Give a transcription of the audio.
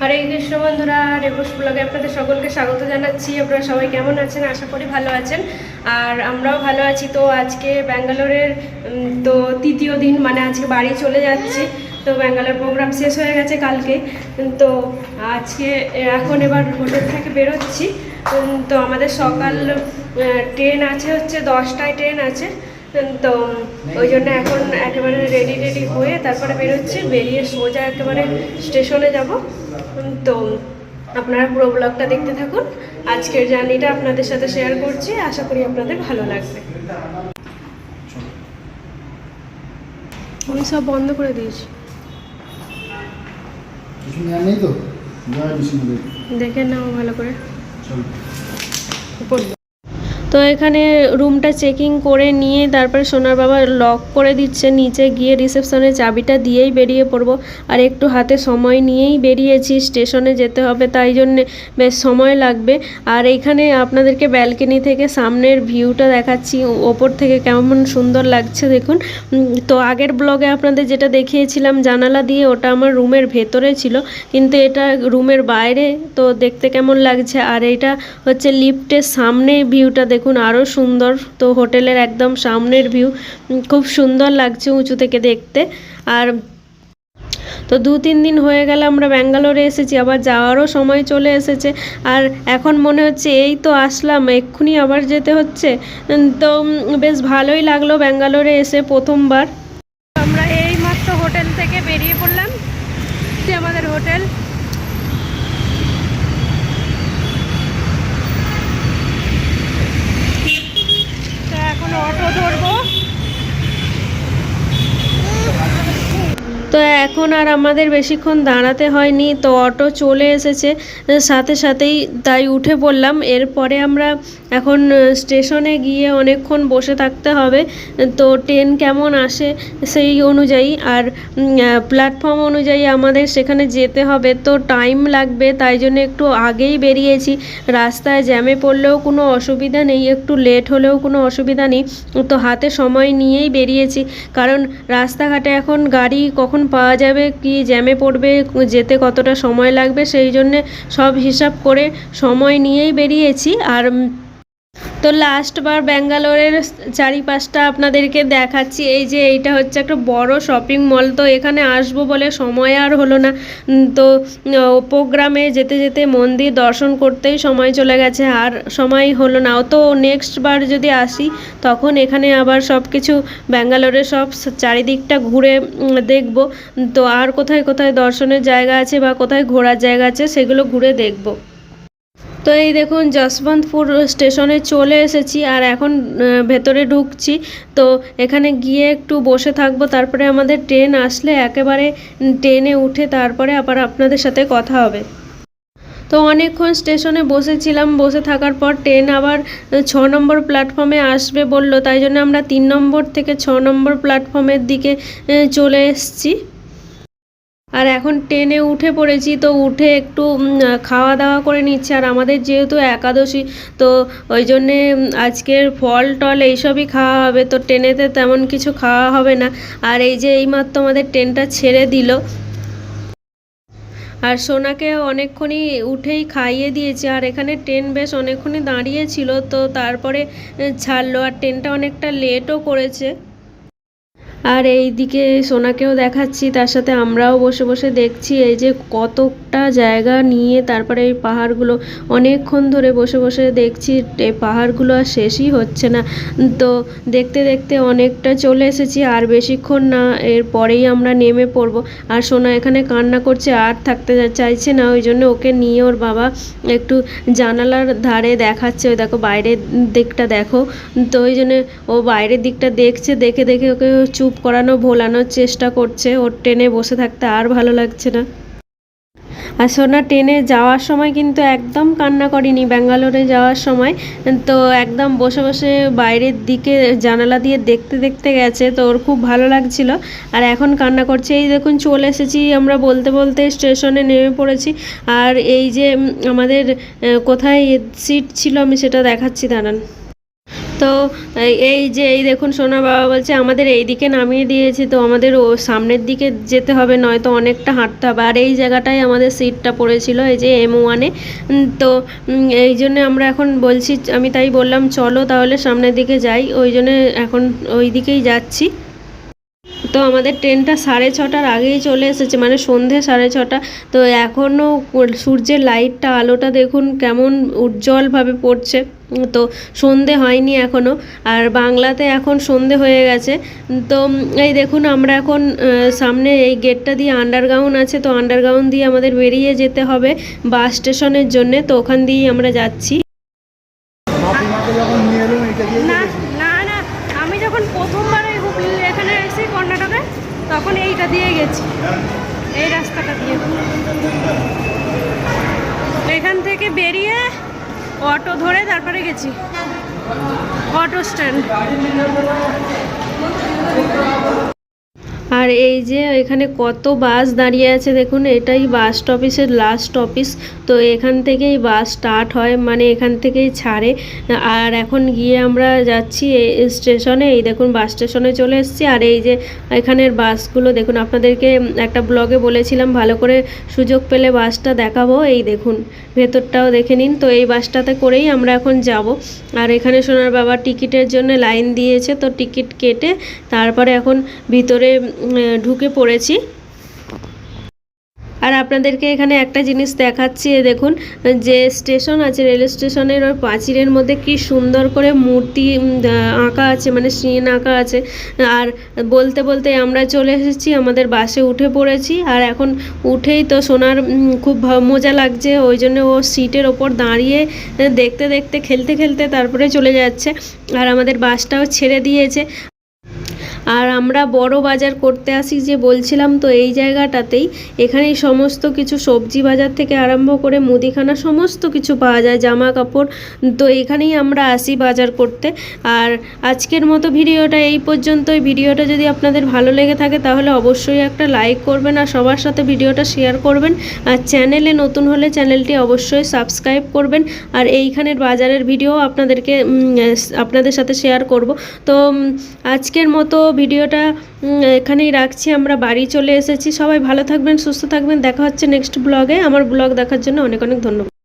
হরে কৃষ্ণ বন্ধুরা রেবস ব্লগে আপনাদের সকলকে স্বাগত জানাচ্ছি। আপনারা সবাই কেমন আছেন? আশা করি ভালো আছেন। আর আমরাও ভালো আছি। তো আজকে ব্যাঙ্গালোরের তো তৃতীয় দিন মানে আজকে বাড়ি চলে যাচ্ছি। তো ব্যাঙ্গালোর প্রোগ্রাম শেষ হয়ে গেছে কালকে। তো আজকে, এখন এবার হোটেল থেকে বেরোচ্ছি। তো আমাদের সকাল ট্রেন আছে হচ্ছে দশটায় ট্রেন আছে। তো ওই জন্য এখন একেবারে রেডি রেডি হয়ে তারপরে বেরোচ্ছি। বেরিয়ে সোজা একেবারে স্টেশনে যাব। তো আপনারা পুরো ব্লগটা দেখতে থাকুন। আজকের জার্নিটা আপনাদের সাথে শেয়ার করছি। আশা করি আপনাদের ভালো লাগবে। আমি সব বন্ধ করে দিয়েছি। দেখে নাও ভালো করে। উপর তো এখানে রুমটা চেকিং করে নিয়ে তারপরে সোনার বাবা লক করে দিচ্ছে, নিচে গিয়ে রিসেপশনে চাবিটা দিয়েই বেরিয়ে পড়ব। আর একটু হাতে সময় নিয়েই বেরিয়েছি, স্টেশনে যেতে হবে, তাই জন্যে বেশ সময় লাগবে। আর এইখানে আপনাদেরকে ব্যালকনি থেকে সামনের ভিউটা দেখাচ্ছি, ওপর থেকে কেমন সুন্দর লাগছে দেখুন। তো আগের ব্লগে আপনাদের যেটা দেখিয়েছিলাম, জানালা দিয়ে ওটা আমার রুমের ভেতরে ছিল, কিন্তু এটা রুমের বাইরে, তো দেখতে কেমন লাগছে। আর এটা হচ্ছে লিফটের সামনে ভিউটা দেখুন আরও সুন্দর তো হোটেলের একদম সামনের ভিউ খুব সুন্দর লাগছে উঁচু থেকে দেখতে। আর তো দু তিন দিন হয়ে গেল আমরা ব্যাঙ্গালোরে এসেছি, আবার যাওয়ারও সময় চলে এসেছে। আর এখন মনে হচ্ছে এই তো আসলাম, এক্ষুনি আবার যেতে হচ্ছে। তো বেশ ভালোই লাগল ব্যাঙ্গালোরে এসে প্রথমবার। আমরা এই মাত্র হোটেল থেকে বেরিয়ে পড়লাম, যে আমাদের হোটেল তো এখন অটো ধরবো তো এখন আর আমাদের বেশিক্ষণ দাঁড়াতে হয়নি, তো অটো চলে এসেছে। সাথে সাথেই তাই উঠে পড়লাম। এরপরে আমরা এখন স্টেশনে গিয়ে অনেকক্ষণ বসে থাকতে হবে। তো ট্রেন কেমন আসে সেই অনুযায়ী আর প্ল্যাটফর্ম অনুযায়ী আমাদের সেখানে যেতে হবে। তো টাইম লাগবে, তাই জন্য একটু আগেই বেরিয়েছি। রাস্তায় জ্যামে পড়লেও কোনো অসুবিধা নেই, একটু লেট হলেও কোনো অসুবিধা নেই। তো হাতে সময় নিয়েই বেরিয়েছি। কারণ রাস্তাঘাটে এখন গাড়ি কখন পাওয়া যাবে, কি জ্যামে পড়বে, যেতে কতটা সময় লাগবে, সেই জন্যে সব হিসাব করে সময় নিয়েই বেরিয়েছি। আর তো লাস্টবার ব্যাঙ্গালোরের চারিপাশটা আপনাদেরকে দেখাচ্ছি। এই যে এইটা হচ্ছে একটা বড় শপিং মল তো এখানে আসব বলে সময় আর হলো না। তো প্রোগ্রামে যেতে যেতে মন্দির দর্শন করতেই সময় চলে গেছে আর সময় হলো না। তো নেক্সট বার যদি আসি, তখন এখানে আবার সব কিছু ব্যাঙ্গালোরের সব চারিদিকটা ঘুরে দেখব। তো আর কোথায় কোথায় দর্শনের জায়গা আছে বা কোথায় ঘোরার জায়গা আছে, সেগুলো ঘুরে দেখব। তো এই দেখুন, যশবন্তপুর স্টেশনে চলে এসেছি আর এখন ভেতরে ঢুকছি। তো এখানে গিয়ে একটু বসে থাকব, তারপরে আমাদের ট্রেন আসলে একেবারে ট্রেনে উঠে তারপরে আবার আপনাদের সাথে কথা হবে। তো অনেকক্ষণ স্টেশনে বসেছিলাম, বসে থাকার পর ট্রেন আবার ছ নম্বর প্ল্যাটফর্মে আসবে বলল, তাই জন্য আমরা তিন নম্বর থেকে ছ নম্বর প্ল্যাটফর্মের দিকে চলে এসেছি। আর এখন ট্রেনে উঠে পড়েছি, তো উঠে একটু খাওয়া দাওয়া করে নিচ্ছি। আর আমাদের যেহেতু একাদশী, তো ওই জন্যে আজকের ফল টল এইসবই খাওয়া হবে। তো ট্রেনেতে তেমন কিছু খাওয়া হবে না। আর এই যে এইমাত্র আমাদের ট্রেনটা ছেড়ে দিল। আর সোনাকে অনেকক্ষণই উঠেই খাইয়ে দিয়েছে। আর এখানে ট্রেন বেশ অনেকক্ষণই দাঁড়িয়েছিল তো তারপরে ছাড়লো। আর ট্রেনটা অনেকটা লেটও করেছে। আর এই দিকে সোনাকেও দেখাচ্ছি, তার সাথে আমরাও বসে বসে দেখছি, এই যে কতটা জায়গা নিয়ে তারপরে এই পাহাড়গুলো, অনেকক্ষণ ধরে বসে বসে দেখছি এই পাহাড়গুলো আর শেষই হচ্ছে না। তো দেখতে দেখতে অনেকটা চলে এসেছি, আর বেশিক্ষণ না, এর পরেই আমরা নেমে পড়ব। আর সোনা এখানে কান্না করছে, আর থাকতে চাইছে না, ওই জন্য ওকে নিয়ে ওর বাবা একটু জানালার ধারে দেখাচ্ছে, ওই দেখো বাইরের দিকটা দেখো। তো ওই জন্য ও বাইরের দিকটা দেখছে, দেখে দেখে ওকে চুপ করানো, ভোলানোর চেষ্টা করছে। ওর ট্রেনে বসে থাকতে আর ভালো লাগছে না। আর সোনা, ট্রেনে যাওয়ার সময় কিন্তু একদম কান্না করিনি। ব্যাঙ্গালোরে যাওয়ার সময় তো একদম বসে বসে বাইরের দিকে জানালা দিয়ে দেখতে দেখতে গেছে। তো ওর খুব ভালো লাগছিল। আর এখন কান্না করছে। এই দেখুন, চলে এসেছি আমরা বলতে বলতে স্টেশনে নেমে পড়েছি। আর এই যে আমাদের কোথায় সিট ছিল আমি সেটা দেখাচ্ছি, দাঁড়ান। তো, এই- যে, এই দেখুন সোনা বাবা বলছে, আমাদের এই দিকে নামিয়ে দিয়েছে, তো আমাদের ও সামনের দিকে যেতে হবে, নয়তো অনেকটা হাঁটতে হবে। আর এই জায়গাটায় আমাদের সিটটা পড়েছিল, এই যে এম ওয়ানে তো এই জন্য আমরা এখন বলছি, আমি তাই বললাম, চলো তাহলে সামনের দিকে যাই, ওই জন্যে এখন ওই দিকেই যাচ্ছি। তো আমাদের ট্রেনটা সাড়ে ছটার আগেই চলে এসেছে মানে সন্ধে সাড়ে ছটা। তো এখনও সূর্যের লাইটটা, আলোটা দেখুন কেমন উজ্জ্বলভাবে পড়ছে। তো সন্ধে হয়নি এখনও আর বাংলাতে এখন সন্ধে হয়ে গেছে। তো এই দেখুন আমরা এখন সামনে এই গেটটা দিয়ে আন্ডারগ্রাউন্ড আছে, তো আন্ডারগ্রাউন্ড দিয়ে আমাদের বেরিয়ে যেতে হবে বাস স্টেশনের জন্যে। তো ওখান দিয়েই আমরা যাচ্ছি মাকে যখন নিয়ে এলাম এটা দিয়ে না না না আমি যখন প্রথমবার এই হুগলি এখানে এসেছি কর্ণাটকে তখন এইটা দিয়ে গেছি। এই রাস্তাটা দিয়ে। এখান থেকে বেরিয়ে অটো ধরে তারপরে গেছি। Auto stand. আর এই যে এখানে কত বাস দাঁড়িয়ে আছে দেখুন, এটাই বাস স্টপেজের লাস্ট অফিস তো এখান থেকেই বাস স্টার্ট হয় মানে এখান থেকেই ছাড়ে। আর এখন গিয়ে আমরা যাচ্ছি স্টেশনে, এই দেখুন বাস স্টেশনে চলে এসেছি। আর এই যে এখানের বাসগুলো দেখুন, আপনাদেরকে একটা ব্লগে বলেছিলাম, ভালো করে সুযোগ পেলে বাসটা দেখাবো। এই দেখুন, ভেতরটাও দেখে নিন। তো এই বাসটাতে করেই আমরা এখন যাব। আর এখানে সোনার বাবা টিকিটের জন্য লাইন দিয়েছে, তো টিকিট কেটে তারপরে এখন ভিতরে ঢুকে পড়েছি। আর আপনাদেরকে এখানে একটা জিনিস দেখাচ্ছি দেখুন, যে স্টেশন আছে, রেল স্টেশনের ওর পাঁচিরের মধ্যে কি সুন্দর করে মূর্তি আঁকা আছে মানে সিন আঁকা আছে। আর বলতে বলতে আমরা চলে এসেছি, আমাদের বাসে উঠে পড়েছি। আর এখন উঠেই তো সোনার খুব মজা লাগছে, ওই জন্য ও সিটের ওপর দাঁড়িয়ে দেখতে দেখতে, খেলতে খেলতে তারপরে চলে যাচ্ছে। আর আমাদের বাসটাও ছেড়ে দিয়েছে। আর আমরা বড় বাজার করতে আসি যে বলছিলাম তো এই জায়গাটাতেই। এখানেই সমস্ত কিছু সবজি বাজার থেকে আরম্ভ করে মুদিখানা সমস্ত কিছু পাওয়া যায় জামা কাপড় তো এখানেই আমরা আসি বাজার করতে। আর আজকের মতো ভিডিওটা এই পর্যন্তই। ভিডিওটা যদি আপনাদের ভালো লেগে থাকে তাহলে অবশ্যই একটা লাইক করবেন আর সবার সাথে ভিডিওটা শেয়ার করবেন। আর চ্যানেলে নতুন হলে চ্যানেলটি অবশ্যই সাবস্ক্রাইব করবেন। আর এইখানের বাজারের ভিডিও আপনাদেরকে আপনাদের সাথে শেয়ার করব। তো আজকের মতো ভিডিওটা এখানেই রাখছি। আমরা বাড়ি চলে এসেছি। সবাই ভালো থাকবেন, সুস্থ থাকবেন। দেখা হচ্ছে নেক্সট ব্লগে আমার ব্লগ দেখার জন্য অনেক অনেক ধন্যবাদ।